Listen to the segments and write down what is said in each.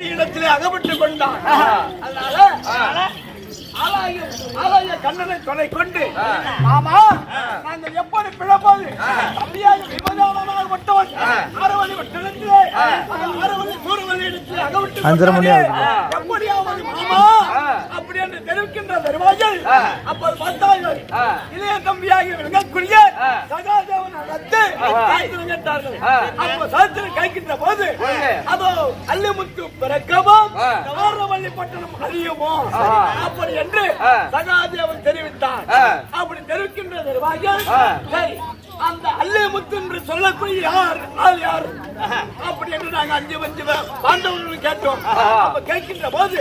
இடத்திலே அகப்பட்டுக் கொண்டான். அதனால ஆலாய கண்ணனை துணை கொண்டு மாமா நாங்கள் எப்படி பிழப்போது தம்பியாக விபதானமாக விட்டவன் ஆரவழி விட்டத்திலே ஆரவழி சூரவழி இடத்திலே அகப்பட்டு அஞ்சரை மணி. எப்படியாவது மாமா அப்படி என்று தெரிவிக்கின்ற தருவாயில் அப்போது பார்த்தார்கள் இளைய தம்பியாகி விளங்கக்கூடிய சகாதேவன் அழைத்து கேட்டார்கள் அப்போ சாஸ்திரம் கேட்கின்ற போது அதோ அல்லிமுத்து பிறக்கவும் கவர்னவள்ளி பட்டணம் அழியுமோ அப்படி என்று சகாதேவன் தெரிவித்தார் அப்படி தெரிவிக்கின்ற அந்த அல்லிமுத்து என்று சொல்லக்கூடிய யார்? யார்? அப்படி என்று நாங்க அஞ்சு அஞ்சு பாண்டவர்கள் கேட்டோம். அப்ப கேட்கின்ற போது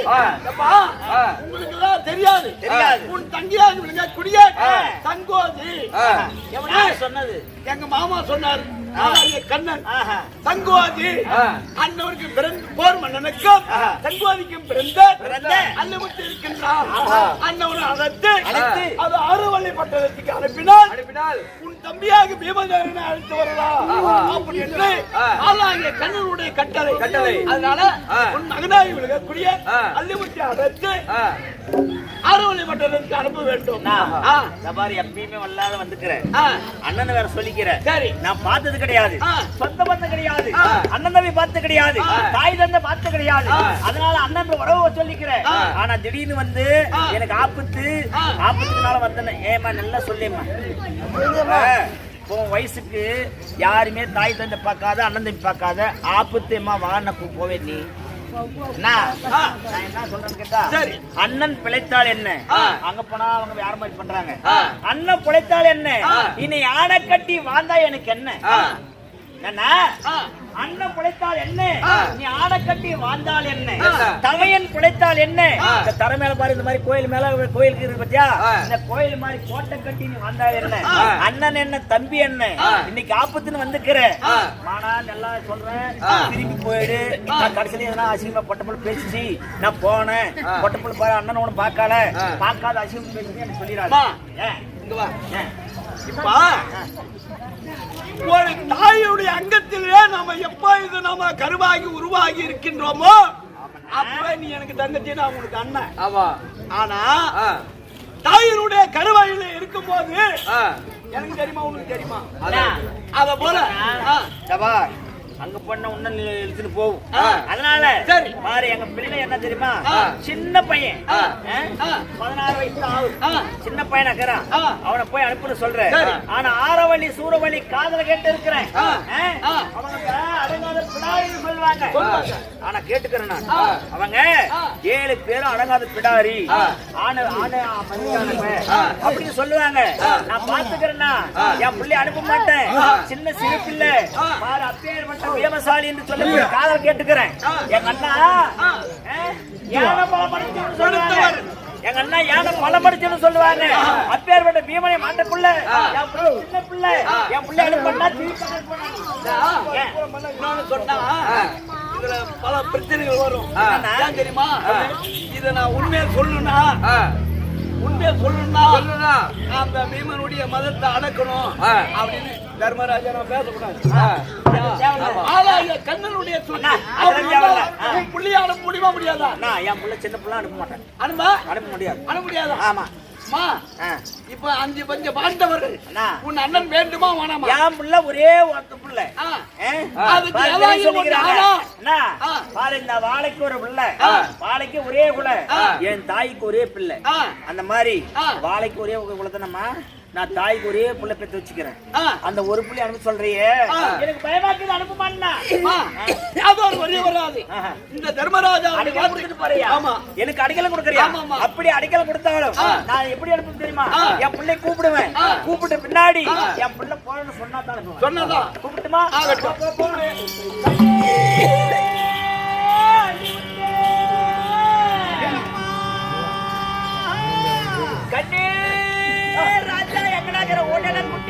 அப்பா உங்களுக்கு எல்லாம் தெரியாது. தெரியாது. உன் தங்கியாக விளங்கக்கூடிய தங்கோதி எவனா? சொன்னது? எங்க மாமா சொன்னார் கண்ணன். தங்கோதி அண்ணவருக்கு பிறந்த போர் மன்னனுக்கும் தங்கோதிக்கும் பிறந்த பிறந்த அல்லமுத்து இருக்கின்றார் அண்ணவனை அழைத்து அது அறுவள்ளி பட்டணத்துக்கு அனுப்பினால் அனுப்பினால் உன் தம்பியாக பீமதேவனை அழைத்து வரலாம். அப்படி என்று ஆளாகிய கண்ணனுடைய கட்டளை. கட்டளை. அதனால உன் மகனாகி விலகக்கூடிய அல்லிமுத்தி அழைத்து அறுவள்ளி பட்டணத்துக்கு அனுப்ப வேண்டும். மாதிரி எப்பயுமே வல்லாத வந்துக்கிறேன். அண்ணனை வேற சொல்லிக்கிறேன் சரி. நான் பார்த்தது கிடையாது. சொந்த பந்தம் கிடையாது. அண்ணன் தம்பி பார்த்து கிடையாது. தாய் தந்தை பார்த்து கிடையாது. அதனால அண்ணன் உறவு சொல்லிக்கிறேன். ஆனா திடீர்னு வந்து எனக்கு ஆபத்து. ஆபத்துக்குனால வந்தேன் ஏமா நல்லா சொல்லேம்மா. உன் வயசுக்கு யாருமே தாய் தந்தை பார்க்காத அண்ணன் தம்பி பார்க்காத ஆபத்துமா வான போவே நீ. அண்ணன் பிழைத்தால் என்ன? அங்க போனா அவங்க யார மாதிரி பண்றாங்க. அண்ணன் பிழைத்தால் என்ன? இனி யானை கட்டி வாழ்ந்தா எனக்கு என்ன? என்ன? அண்ணன் பிழைத்தால் என்ன? நீ ஆடை கட்டி வாழ்ந்தால் என்ன? தமையன் பிழைத்தால் என்ன? இந்த தரை மேல பாரு இந்த மாதிரி கோயில் மேல கோயிலுக்கு இருக்கு பாத்தியா? இந்த கோயில் மாதிரி கோட்டை கட்டி நீ வாழ்ந்தால் என்ன? அண்ணன் என்ன தம்பி என்ன? இன்னைக்கு ஆபத்துன்னு வந்துக்கிற. மானா நல்லா சொல்றேன் திரும்பி போயிடு. நான் கடைசியில எதனா அசிங்கமா பொட்டப்பல் பேசிச்சு நான் போனேன். பொட்டப்பல் பாரு அண்ணன் ஒண்ணு பார்க்கல. பார்க்காத அசிங்கம் பேசி எனக்கு சொல்லிடாது. ஏன்? இங்க வா. ஏன்? இப்பா. ஒரு தாயுடைய அங்கத்திலே நாம எப்ப இது நாம கருவாகி உருவாகி இருக்கின்றோமோ அப்ப நீ எனக்கு தங்கச்சி நான் உனக்கு அண்ணன். ஆமா. ஆனா தாயினுடைய கருவாயில இருக்கும்போது எனக்கு தெரியுமா உனக்கு தெரியுமா? அத போல அங்க பண்ண உன்ன இழுத்துட்டு போகும். அதனால சரி. பாரு எங்க பிள்ளை என்ன தெரியுமா. சின்ன பையன். பதினாறு வயசு ஆகுது. சின்ன பையன் இருக்கிறான். அவனை போய் அனுப்புன்னு சொல்றேன். ஆனா ஆரவழி சூரவழி காதல கேட்டு இருக்கிறேன். அவங்க சொல்லுவாங்க. ஆனா கேட்டுக்கிறேன் நான். அவங்க. ஏழு பேரும் அடங்காத பிடாரி. ஆன ஆன அப்படின்னு சொல்லுவாங்க. நான் பாத்துக்கிறேன்னா என் பிள்ளை அனுப்ப மாட்டேன். சின்ன சிறு பிள்ளை பாரு அப்பேர் மட்டும் வேமசாலி என்று சொல்லி காதல் கேட்டுக்கிறேன். எங்க அண்ணா யானை பல சொல்லுவாங்க. எங்க அண்ணா யானை பல படிச்சுன்னு சொல்லுவாங்க. அப்பேர் மட்டும் பீமனை மாட்டக்குள்ள சின்ன பிள்ளை என் பிள்ளை? இன்னொன்னு சொன்னா இதுல பல பிரச்சனைகள் வரும். தெரியுமா? இத நான் உண்மையை சொல்லணும்னா உண்மையை சொல்லணும்னா சொல்லுண்ணா. அந்த பீமனுடைய மதத்தை அடக்கணும் அப்படின்னு தர்மராஜா நான் பேசக்கூடாது கண்ணனுடைய. புள்ளிய அனுப்ப முடியுமா முடியாதா? என் பிள்ளை சின்ன பிள்ளை அனுப்ப மாட்டேன். அனுப்பா? அனுப்ப முடியாது. அனுப்ப முடியாதா? ஆமா. அம்மா ஆ. இப்ப அஞ்சு பஞ்ச பாண்டவர்கள் அண்ணா. உன் அண்ணன் வேண்டுமா வேணாமா? என் பிள்ளை ஒரே ஒருத்த பிள்ளை. வாழைக்கு ஒரு பிள்ளை. வாழைக்கு ஒரே குலை என் தாய்க்கு ஒரே பிள்ளை. அந்த மாதிரி. வாழைக்கு ஒரே குலத்தனமா? நான் தாய்க்கு ஒரே பிள்ளை பெற்று வச்சுக்கிறேன். அந்த ஒரு பிள்ளை அனுப்ப சொல்றியே. எனக்கு பயமாக்குது அனுப்ப மாட்டேனா அம்மா, யாதொரு வழி வராது. இந்த தர்மராஜா அடிக்கல் கொடுத்துட்டு பாருயா ஆமா எனக்கு அடிக்கல கொடுக்கறியா. அப்படி அடிக்கல கொடுத்தாலும். நான் எப்படி அனுப்ப தெரியுமா. என் பிள்ளை கூப்பிடுவேன். கூப்பிட்ட பின்னாடி. என் பிள்ளை போறன்னு சொன்னா தான். சொன்னதான் கூப்பிட்டுமா Nadala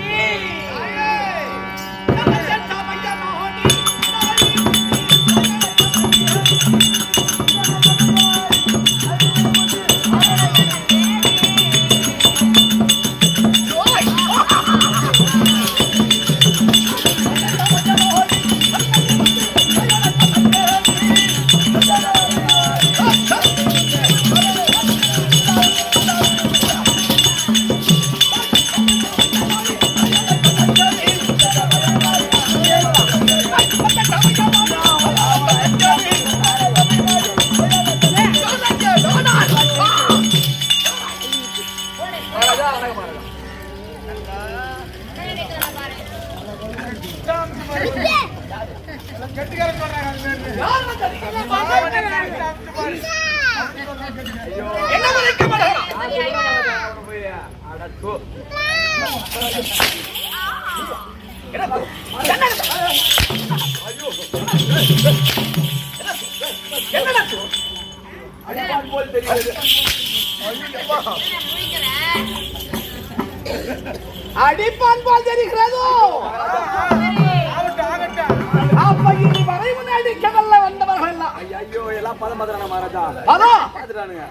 அதான்.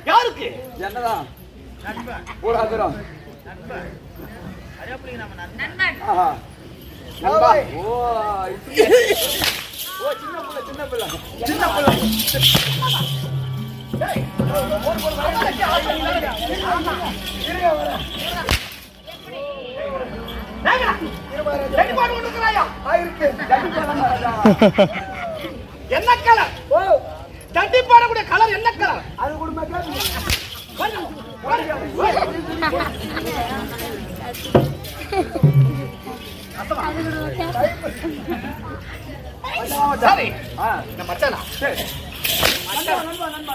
யாருக்கு? என்னதான்? ஒரு ஆத்திரம் நண்பன். ஆஹா. கண்டிப்பா என்ன கலர் ஓ தட்டி பாடக்கூடிய கலர் என்ன கலர்? அது குடும்ப கேட்டு சரி. மச்சானா? சரி. நண்பா நண்பா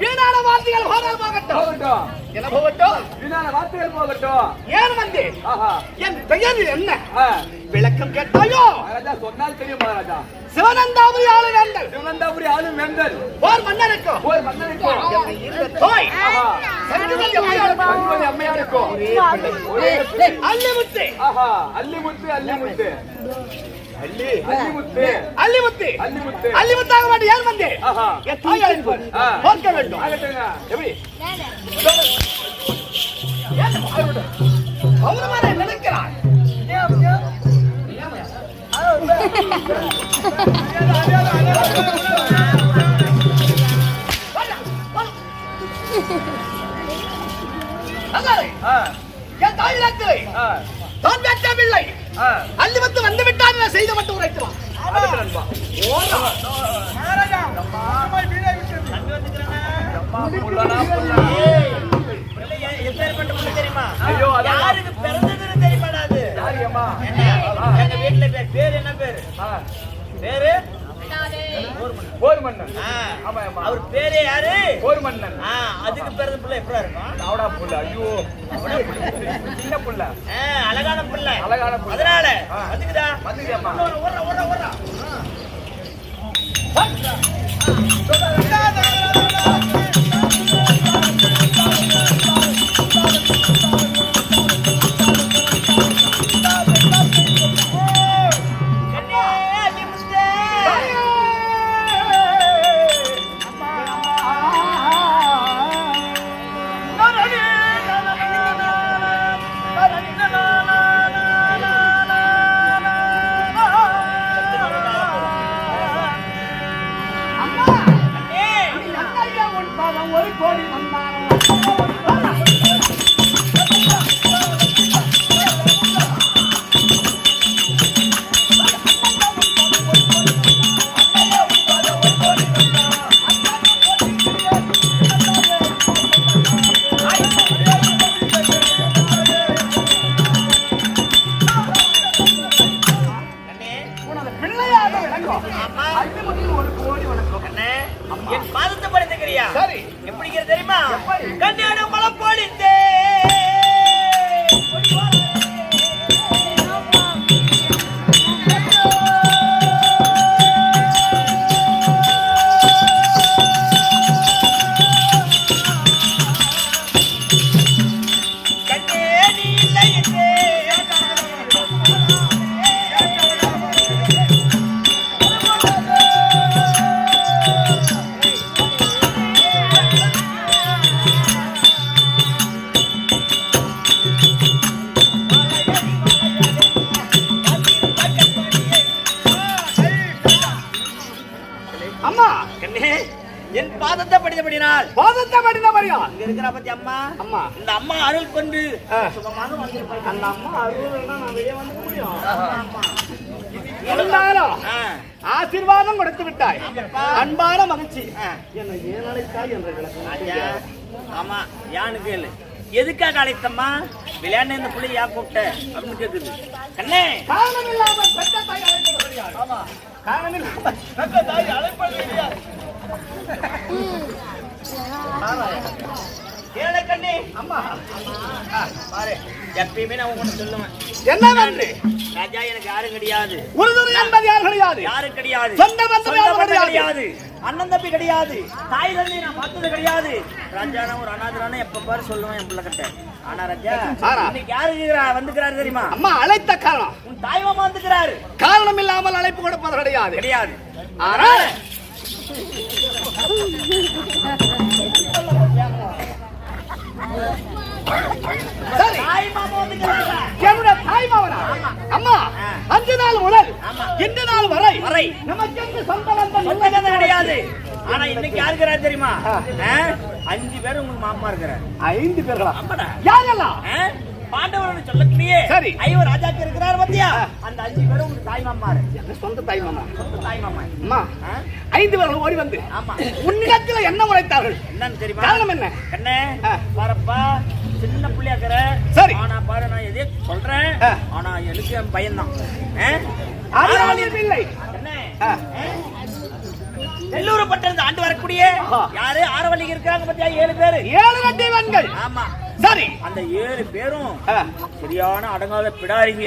வீணான வார்த்தைகள் போனால் போகட்டும். என்ன போகட்டும்? வீணான வார்த்தைகள் போகட்டும். ஏன் வந்து? என் பெயர் என்ன? விளக்கம் கேட்டாயோ? மகாராஜா சொன்னால் தெரியும் மகாராஜா. சிவனந்தாபுரி ஆளு வேண்டல் சிவனந்தாபுரி ஆளும் வேந்தல் போர் மன்னருக்கும் போய் மன்னனுக்கும். என்னை இருந்த தோய் சஞ்சுவதி அம்மையாருக்கும். பஞ்சுவதி அம்மையாருக்கும். ஒரே பிள்ளை. அல்லிமுத்து. ஆஹா. அல்லிமுத்து அல்லிமுத்து அல்லி அல்லிமுத்து அல்லிமுத்து அல்லிமுத்து அல்லிமுத்தாக மாட்டேன். ஏன் வந்தே? என் தாய் அழைப்பு ஆ. போர்க்க வேண்டும். எப்படி? கௌரவரை நினைக்கிறார் என் தாய் இடத்திலே ஆ. தான் வேட்டவில்லை ஆ. அல்லிமுத்து வந்து விட்டான் என செய்து மட்டும் உரைக்கலாம் தெரியுமா. யாருக்கு பிறந்ததுன்னு தெரியுமாடா அது என்ன? எங்க வீட்டுல பேர் என்ன பேரு? பேரு? போர் மன்னன் அவர் பேரே யாரு? போர் மன்னன் ஆ, அதுக்கு பிறந்த புள்ள எப்படி இருக்கும்? அவடா புள்ள ஐயோ. சின்ன புள்ள. அழகான புள்ள. அழகான புள்ள. அதனால? ஓடுறா ஓடுறா ஓடுறா. மரியா இங்க இருக்கிற பத்தி அம்மா? அம்மா. இந்த அம்மா அருள் கொண்டு. சுகமாக. அந்த அம்மா அருள்னா நான் வெளியே வந்து முடியும். இருந்தாலும். ஆசீர்வாதம் கொடுத்து விட்டாய். அன்பான மகிழ்ச்சி. என்னை ஏன் அழைத்தாய் என்ற விளக்கம் ஐயா, ஆமா யானு கேளு. எதுக்காக அழைத்தம்மா? விளையாண்டு இந்த புள்ளி யா கூப்பிட்ட? அப்படின்னு கேக்குது. கண்ணே. காரணம் தாய் அழைப்பது. காரணம் தாய் அழைப்பது அம்மா. பாரு எப்பயுமே நான் உங்கள்கிட்ட சொல்லுவேன். என்னவென்று ராஜா எனக்கு யாரும் கிடையாது. உறுதுணை என்பது யார் கிடையாது? யாரும் கிடையாது. சொந்த பந்தம் சொந்த யாரும் கிடையாது. கிடையாது. அண்ணன் தம்பி கிடையாது. தாய் தந்தை நான் பார்த்தது கிடையாது. ராஜா நான் ஒரு அனாதரான எப்ப பாரு சொல்லுவேன் என் பிள்ளை கிட்ட ஆனா ராஜா. இன்னைக்கு யாரு வந்துக்கிறாரு தெரியுமா? அம்மா அழைத்த காரணம். உன் தாய் மாமா வந்துக்கிறாரு. காரணம் இல்லாமல் அழைப்பு கொடுப்பது கிடையாது. கிடையாது. ஆனால் சரி. தாய் மாமா வந்துக்கிறாங்க என்னுடைய தாய் மாவனா அம்மா அஞ்சு நாள் முதல். இந்த நாள் வரை வரை. நமக்கு சொந்த கதை கிடையாது. ஆனா இன்னைக்கு யாரு இருக்கிறாரு தெரியுமா? அஞ்சு பேர் உங்களுக்கு மாமா இருக்கிறார். ஐந்து பேர்களா? யாரெல்லாம்? ஆ? பாண்டவர்னு சொல்லக்கூடிய சரி. ஐவர் ராஜாக்கு இருக்கிறார் பத்தியா? அந்த அஞ்சு பேரும் உங்களுக்கு தாய் என் சொந்த தாய் மாமா? சொந்த தாய் மாமா. அம்மா? ஐந்து பேர்கள் ஓடி வந்து ஆமா. உன்னிடத்தில் என்ன உழைத்தார்கள்? என்னன்னு தெரியுமா? காரணம் என்ன? ஆ. பாரப்பா சின்ன புள்ளியாக்குற சரி. ஆனா பாரு நான் எதே சொல்றேன். ஆனா எனக்கு என் பையன்தான் அறிவாளியம் இல்லை. நெல்லூர் பட்டணத்தை ஆண்டு வரக்கூடிய. யாரு? ஆரவள்ளிக்கு இருக்காங்க பத்தியா? ஏழு பேரு. ஏழு கட்டிவன்கள் ஆமா. சரி. அந்த ஏழு பேரும். சரியான அடங்காத பிடாரிங்க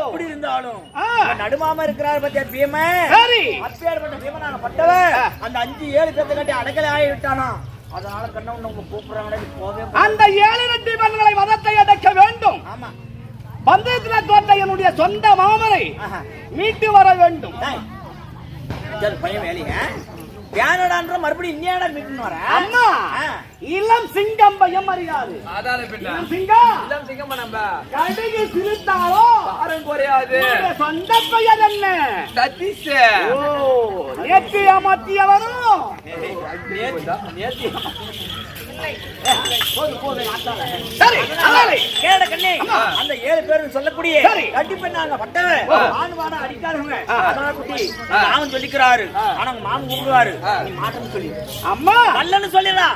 அப்படி இருந்தாலும் நடுமாம இருக்கிறார் பத்தியா பீம சரி. அப்பேற்பட்ட பீமனான பட்டவன். அந்த அஞ்சு ஏழு பேர்த்த கட்டி அடக்கலை ஆகி விட்டானா அதனால கண்ணவன் உங்க கூப்பிடுறாங்களே நீ போவே அந்த ஏழு கட்டிவன்களை மதத்தை அடக்க வேண்டும். ஆமா. பந்தயத்தில தோட்ட என்னுடைய சொந்த மாமனை ஆஹா. மீட்டு வர வேண்டும். பையன் வேலைங்க யானடான்ற மறுபடியும் இன்னியாடா மீட்டுன்னு வர? அம்மா. இளம் சிங்கம் பயம் அறியாது. அதானே பின்ன. இளம் சிங்கம் இளம் சிங்கம்மா நம்ம. கடுகு சிரித்தாலோ? பாரம் குறையாது. சொந்த பெயர் என்ன? சதீஷ். ஓ நேற்று ஏமாத்தியவரும் கண்ணே அந்த ஏழு பேரும் சொல்லக்கூடிய சரி. கட்டி பெண்ணாங்க பட்டவன் ஆ. ஆண் வாடா அடிக்காதவங்க குட்டி மாமன் சொல்லிக்கிறாரு. ஆனா மாமன் கூப்பிடுவாரு. நீ மாட்டேன்னு சொல்லி. அம்மா. நல்லன்னு சொல்லிடா.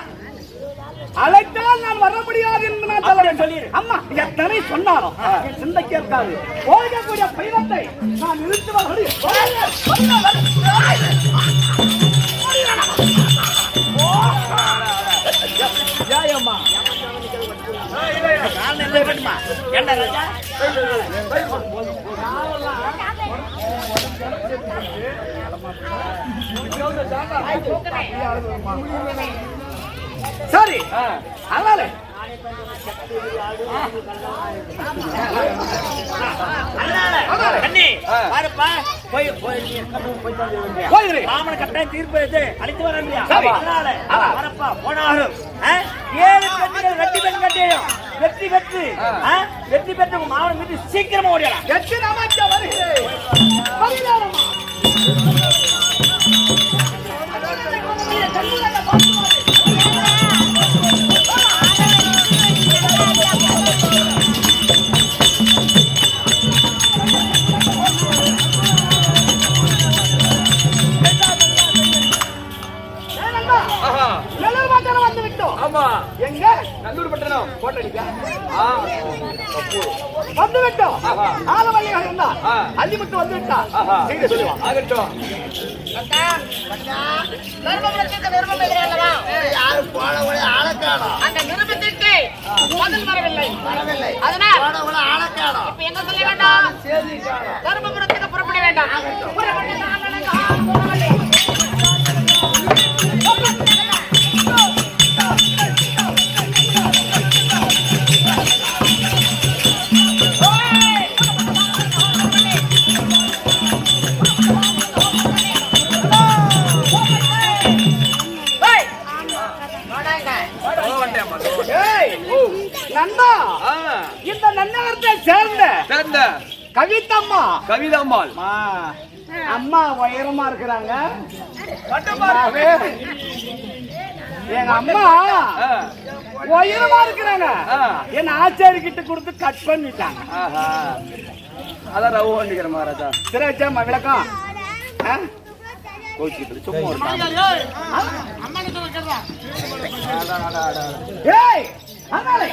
அழைத்தால் நான் வர முடியாது என்று நான். சொல்லிடு. அம்மா எத்தனை சொன்னாலும் என் போகக்கூடிய பயணத்தை நான் மாமன கட்டாயம் தீர்ப்பு அழைத்து சரி. அதனால. வரப்பா போனாலும் ஏழு பெண்கள் வெற்றி பெண் கட்டியும். வெற்றி பெற்று வெற்றி பெற்று மீட்டு சீக்கிரமா ஓடிடலாம். வருகிறேன் அள்ளி மட்டும் வந்து விட்டா செய்தி சொல்லுவா. ஆகட்டும். அந்த நிருபத்திற்கு பதில் வரவில்லை. வரவில்லை. அதனால் இப்ப என்ன சொல்ல வேண்டாம்? தர்மபுரத்துக்கு புறப்பட வேண்டாம். புறப்பட்டு கவிதம்மா. கவிதாம்மாள். அம்மா, அம்மா உயரமா இருக்கிறாங்க. எங்க அம்மா உயரமா இருக்கிறாங்க. என்ன ஆச்சாரி கிட்ட கொடுத்து கட் பண்ணிட்டாங்க. ஆஹா. அதான் ரவு வண்டிக்கிற மகாராஜா. சரி வச்சா விளக்கம்? கோச்சிக்கிட்டு சும்மா ஒரு ஏய் அண்ணாலே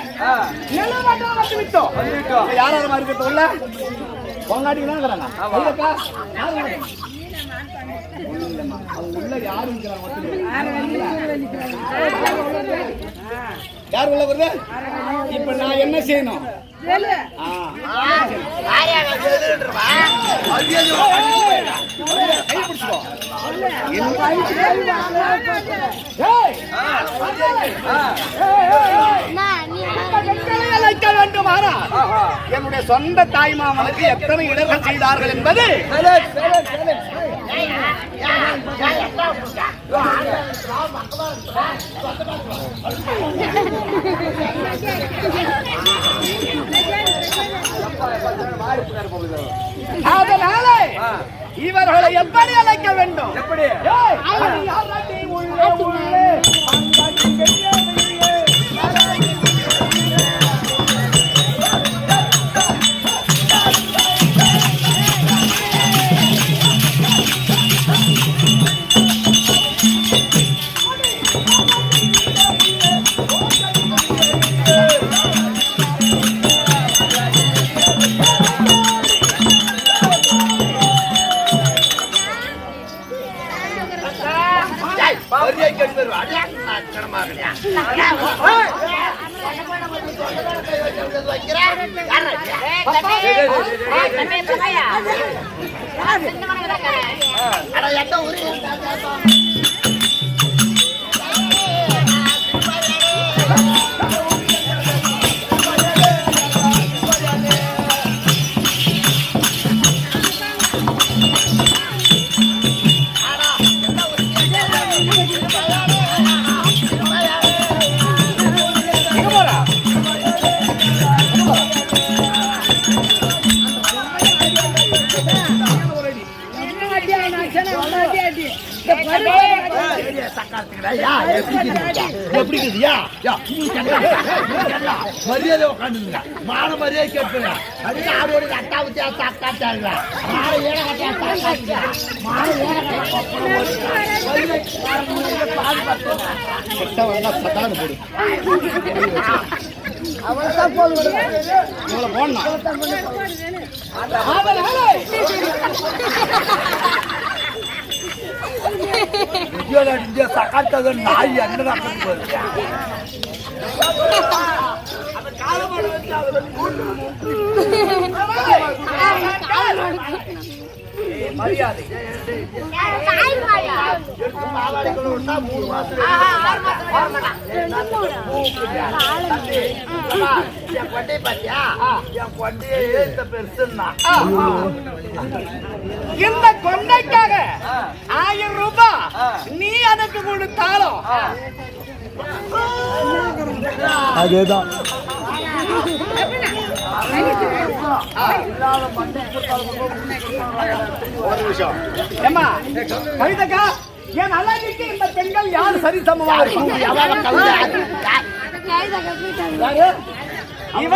நிலவாட்டம் வந்து விட்டோம் வந்துவிட்டோம். இப்ப யார் யார் மாதிரி இருக்கட்டும் உள்ள பொங்காட்டிக்கு தான் இருக்கிறாங்க. ஆமா. இல்லக்கா யார் உள்ள? யாரு யார் உள்ள வருது? இப்ப நான் என்ன செய்யணும்? என்னுடைய சொந்த தாய் மாமனுக்கு எத்தனை இடர்கள் செய்தார்கள் என்பது? அதனால ஆ, இவர்களை எப்படி அழைக்க வேண்டும்? எப்படி? ஏய் தம்பி ஏய் எப்படி இருக்குதுயா மரியாதை உட்காந்துருங்க மான மரியாதை கேட்பேன்? அதுக்கு ஆடோட அட்டா வச்சு சாப்பிட்டாங்க மான ஏழை கட்டா சாப்பிட்டாங்க மான ஏழை கிட்ட போடு போடணும். இந்தியா சகாத்தது நாய் என்ன வருது மரியாதை. மூணு மாசம் என் கொண்டையை பாத்தியா என் கொண்டையே இந்த பெருசுன்னா இந்த கொண்டைக்காக ஆயிரம் ரூபாய் நீ எனக்கு கொடுத்தாலும் அதேதான். ஒரு நிமிஷம் ஏமா கவிதக்கா என் அழகுக்கு இந்த பெண்கள் யார் சரி சமமா யாரு இவ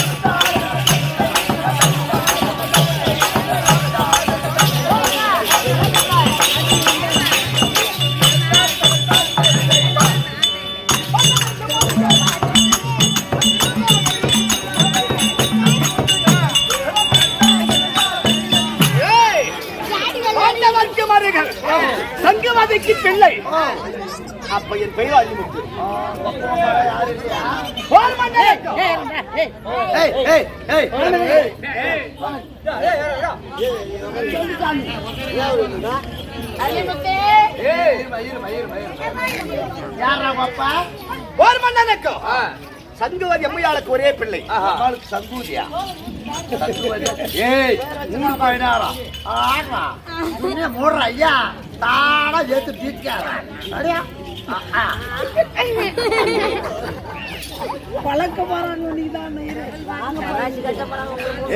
எம்மையாளுக்கு ஒரே பிள்ளை. அவளுக்கு சங்கூதியா ஏய் மூணு பதினாறா ஆறா முன்னே மூடுற ஐயா. தானா ஏத்து பீக்காரா அடியா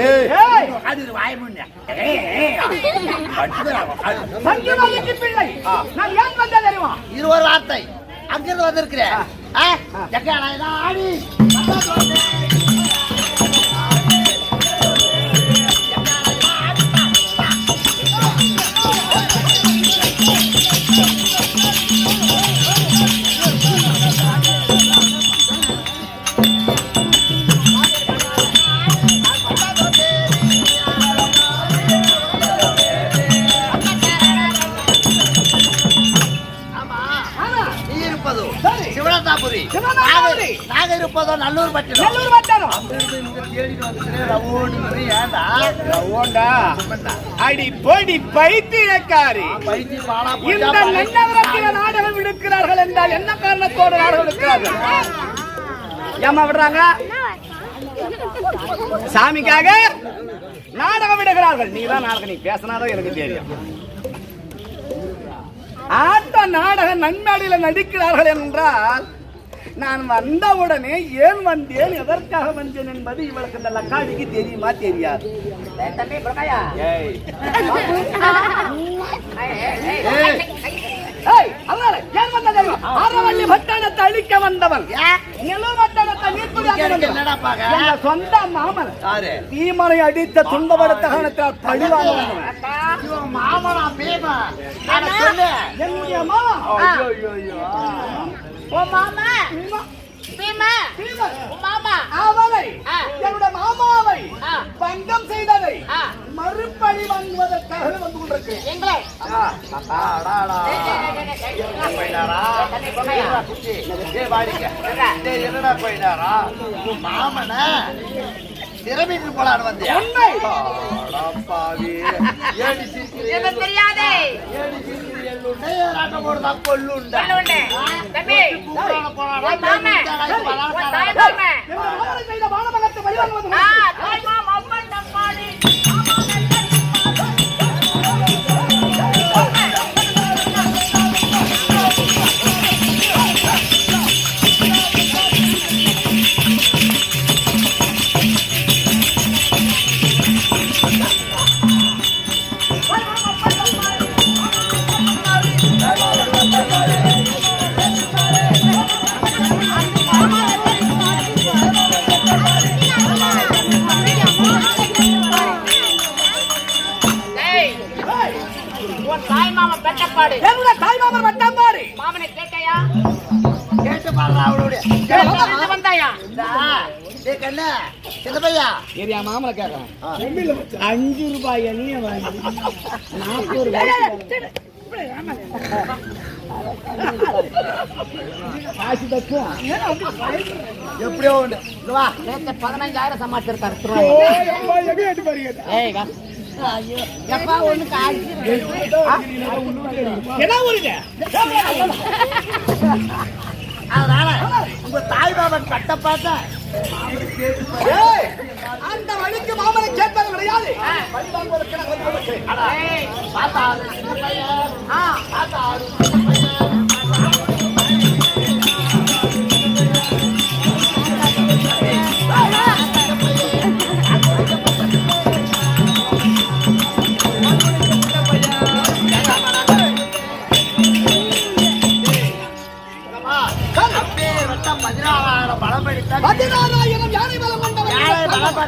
ஏய். ஏய், அது வாய் முன்ன. ஏய் ஏய் சங்கியமாகிக்கு பிள்ளை. நான் ஏன் வந்தா தெரியுமா? இது ஒரு வார்த்தை. அங்கிருந்து வந்திருக்கிறேன். ஆடி. ஆமா சிவனந்தாபுரி. நாங்க- இருப்பதோ நல்லூர் பட்டினம். நல்லூர் ஓண்டா அடி போடி பைத்தியக்காரி. இந்த நன்னவரத்தில நாடகம் எடுக்கிறார்கள் என்றால் என்ன காரணத்தோடு நாடகம் எடுக்கிறார்கள்? ஏமா விடுறாங்க? சாமிக்காக நாடகம் விடுகிறார்கள் நீ தான் நாடகம் நீ பேசினாதான் எனக்கு தெரியும். ஆட்ட நாடக நன்மேடையில நடிக்கிறார்கள் என்றால் நான் வந்தவுடனே ஏன் வந்தேன்? எதற்காக வந்தேன் என்பது இவளுக்கு இந்த லக்காடிக்கு தெரியுமா தெரியாது. வந்த? ஆரவள்ளி பட்டணத்தை அழிக்க வந்தவன். சொந்த மாமன். தீமனை அடித்த பழிவாங்க மாமனா என்னுடைய மாமா. ஐயோ ஐயோ. ஓ மாமா. பீமா. மாமா. அவனை. ஆ. என்னுடைய மாமாவை ஆ. பங்கம் செய்ததை ஆ. மறுபடி வாங்குவதற்காக வந்து கொண்டிருக்கிறேன். எங்களை. என்னடா? போயினாரா உன் மாமன திறமைக்கு போலான்னு வந்தியா? உண்மை. அடா பாவி ஏடி சிரிக்கிறீ எனக்கு தெரியாதே. ஏடி போடுதா கொல்லுண்டை தம்பி கூப்பிடாம அஞ்சு ரூபாய் நாற்பது ரூபாய் காசு தக்கும் எப்படியோ உண்டு இங்க வா நேத்து பதினஞ்சாயிரம் சமாளிச்சிருக்காரு எப்பா ஒண்ணு காசு என்ன ஊருங்க அதனால உங்க தாய் பாபன் கட்ட பார்த்தா அந்த வழிக்கு மாமனை கேட்பது கிடையாது. பழி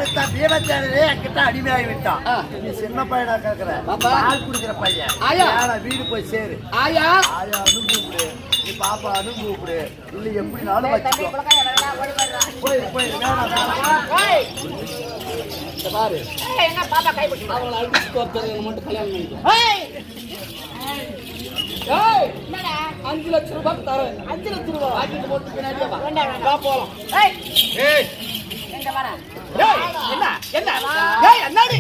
பீமச்சேனரே என்கிட்ட அடிமையாகி விட்டான் நீ சின்ன பையனா கேக்குற? பால் குடிக்கிற பையன். ஆயா. வீடு போய் சேரு. ஆயா. ஆயா அனு கூப்பிடு. நீ பாப்பா அனு கூப்பிடு. இல்ல எப்படினாலும் வச்சுக்கோ. போய் போய் வேணாம் வேணாம். பாரு. என்ன பாப்பா அவங்களை அடிச்சு மட்டும் கல்யாணம் பண்ணிக்கோ. அஞ்சு லட்சம் ரூபாய் தரேன். அஞ்சு லட்சம் ரூபாய் வாங்கிட்டு போட்டு வா. போலாம். ஏய். எங்க வர என்ன என்ன என்னடி